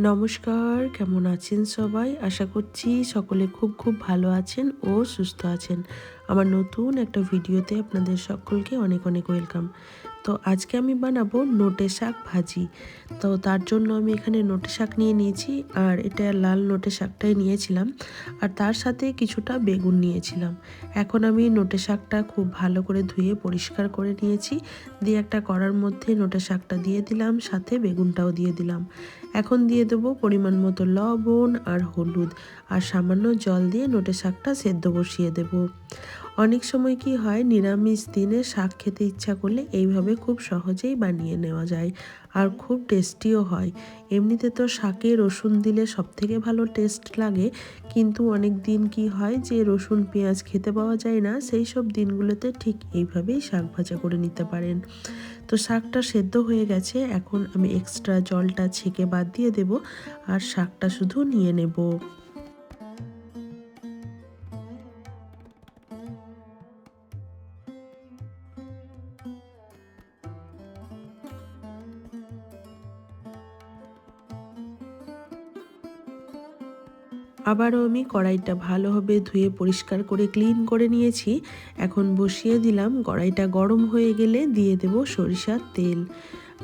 নমস্কার, কেমন আছেন সবাই? আশা করছি সকলে খুব খুব ভালো আছেন ও সুস্থ আছেন। আমার নতুন একটা ভিডিওতে আপনাদের সকলকে অনেক অনেক ওয়েলকাম। তো আজকে আমি বানাবো নোটে শাক ভাজি। তো তার জন্য আমি এখানে নোটে শাক নিয়ে নিয়েছি, আর এটা লাল নোটে শাকটাই নিয়েছিলাম, আর তার সাথে কিছুটা বেগুন নিয়েছিলাম। এখন আমি নোটে শাকটা খুব ভালো করে ধুয়ে পরিষ্কার করে নিয়েছি, দিয়ে একটা কড়ার মধ্যে নোটে শাকটা দিয়ে দিলাম, সাথে বেগুনটাও দিয়ে দিলাম। এখন দিয়ে দেবো পরিমাণ মতো লবণ আর হলুদ, আর সামান্য জল দিয়ে নোটে শাকটা সেদ্ধ বসিয়ে দেবো। অনেক সময় কি হয়, নিরামিষ দিনে শাক খেতে ইচ্ছা করলে এইভাবে খুব সহজেই বানিয়ে নেওয়া যায় আর খুব টেস্টিও হয়। এমনিতে তো শাকে রসুন দিলে সব থেকে ভালো টেস্ট লাগে, কিন্তু অনেক দিন কি হয় যে রসুন, পেঁয়াজ খেতে পাওয়া যায় না, সেই সব দিনগুলোতে ঠিক এইভাবেই শাক ভাজা করে নিতে পারেন। তো শাকটা সেদ্ধ হয়ে গেছে, এখন আমি এক্সট্রা জলটা ছেঁকে বাদ দিয়ে দেব আর শাকটা শুধু নিয়ে নেব। আবারও আমি কড়াইটা ভালোভাবে ধুয়ে পরিষ্কার করে ক্লিন করে নিয়েছি। এখন বসিয়ে দিলাম, কড়াইটা গরম হয়ে গেলে দিয়ে দেব সরিষার তেল।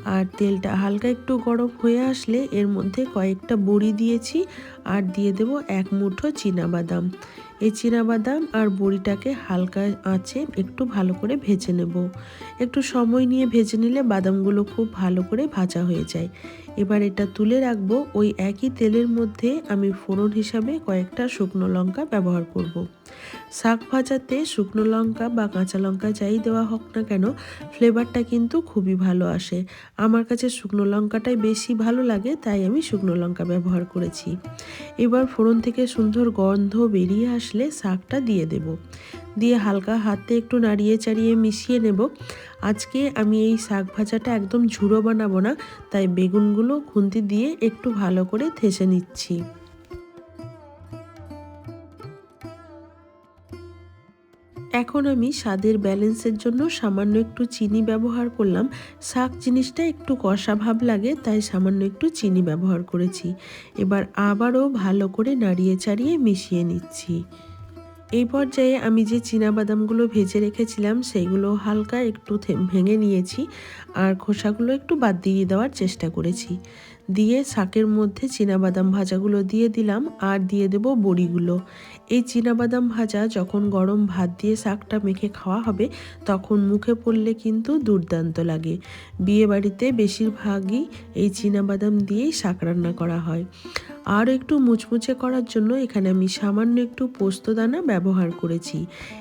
আর তেলটা হালকা একটু গরম হয়ে আসলে এর মধ্যে কয়েকটা বড়ি দিয়েছি আর দিয়ে দেব এক মুঠো বাদাম এই বাদাম আর বড়িটাকে হালকা আঁচে একটু ভালো করে ভেজে নেব। একটু সময় নিয়ে ভেজে নিলে বাদামগুলো খুব ভালো করে ভাজা হয়ে যায়। এবার এটা তুলে রাখব ওই একই তেলের মধ্যে আমি ফোড়ন হিসাবে কয়েকটা শুকনো লঙ্কা ব্যবহার করব। শাক ভাজাতে শুকনো লঙ্কা বা কাঁচা লঙ্কা যাই দেওয়া হোক না কেন, ফ্লেভারটা কিন্তু খুবই ভালো আসে। আমার কাছে শুকনো লঙ্কাটাই বেশি ভালো লাগে, তাই আমি শুকনো লঙ্কা ব্যবহার করেছি। এবার ফোড়ন থেকে সুন্দর গন্ধ বেরিয়ে আসলে শাকটা দিয়ে দেব। দিয়ে হালকা হাতে একটু নাড়িয়ে চাড়িয়ে মিশিয়ে নেব। আজকে আমি এই শাক ভাজাটা একদম ঝুড়ো বানাবো না, তাই বেগুনগুলো খুন্তি দিয়ে একটু ভালো করে থেসে নিচ্ছি। এখন আমি স্বাদের ব্যালেন্সের জন্য সামান্য একটু চিনি ব্যবহার করলাম। শাক জিনিসটা একটু কষা ভাব লাগে, তাই সামান্য একটু চিনি ব্যবহার করেছি। এবার আবারও ভালো করে নাড়িয়ে চাড়িয়ে মিশিয়ে নিচ্ছি। এই পর্যায়ে আমি যে বাদামগুলো ভেজে রেখেছিলাম সেইগুলো হালকা একটু ভেঙে নিয়েছি, আর খোসাগুলো একটু বাদ দিয়ে দেওয়ার চেষ্টা করেছি। দিয়ে শাকের মধ্যে বাদাম ভাজাগুলো দিয়ে দিলাম আর দিয়ে দেব বড়িগুলো। এই বাদাম ভাজা যখন গরম ভাত দিয়ে শাকটা মেখে খাওয়া হবে, তখন মুখে পড়লে কিন্তু দুর্দান্ত লাগে। বিয়ে বাড়িতে বেশিরভাগই এই বাদাম দিয়েই শাক রান্না করা হয়। আর একটু মুচমুচে করার জন্য এখানে আমি সামান্য একটু পোস্ত দানা ব্যবহার করেছি।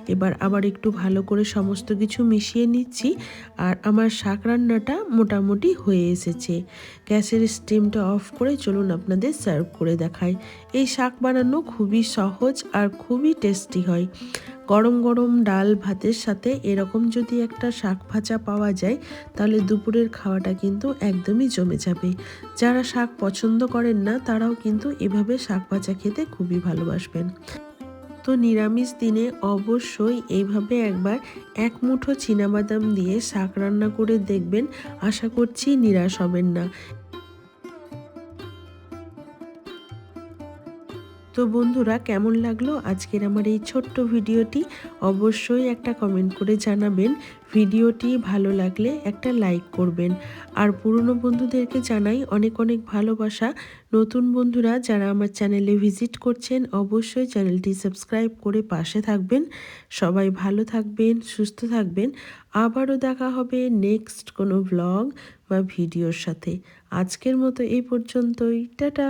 এবার আবার একটু ভালো করে সমস্ত কিছু মিশিয়ে নিচ্ছি আর আমার শাক রান্নাটা মোটামুটি হয়ে এসেছে। গ্যাসের স্টিমটা অফ করে চলুন আপনাদের সার্ভ করে দেখাই। এই শাক বানানো খুবই সহজ আর খুবই টেস্টি হয়। গরম গরম ডাল ভাতের সাথে এরকম যদি একটা শাক ভাজা পাওয়া যায়, তাহলে দুপুরের খাওয়াটা কিন্তু একদমই জমে যাবে। যারা শাক পছন্দ করেন না, তারাও কিন্তু এভাবে শাক ভাজা খেতে খুবই ভালোবাসবেন। তো নিরামিষ দিনে অবশ্যই এইভাবে একবার এক মুঠো বাদাম দিয়ে শাক রান্না করে দেখবেন। আশা করছি নিরাশ হবেন না। তো বন্ধুরা, কেমন লাগল আজকের আমার এই ছোট্ট ভিডিওটি? অবশ্যই একটা কমেন্ট করে জানাবেন। ভিডিওটি ভালো লাগলে একটা লাইক করবেন। আর পুরনো বন্ধুদেরকে জানাই অনেক অনেক ভালোবাসা। নতুন বন্ধুরা যারা আমার চ্যানেলে ভিজিট করছেন, অবশ্যই চ্যানেলটি সাবস্ক্রাইব করে পাশে থাকবেন। সবাই ভালো থাকবেন, সুস্থ থাকবেন। আবারও দেখা হবে নেক্সট কোনো ব্লগ বা ভিডিওর সাথে। আজকের মতো এই পর্যন্তই। টাটা!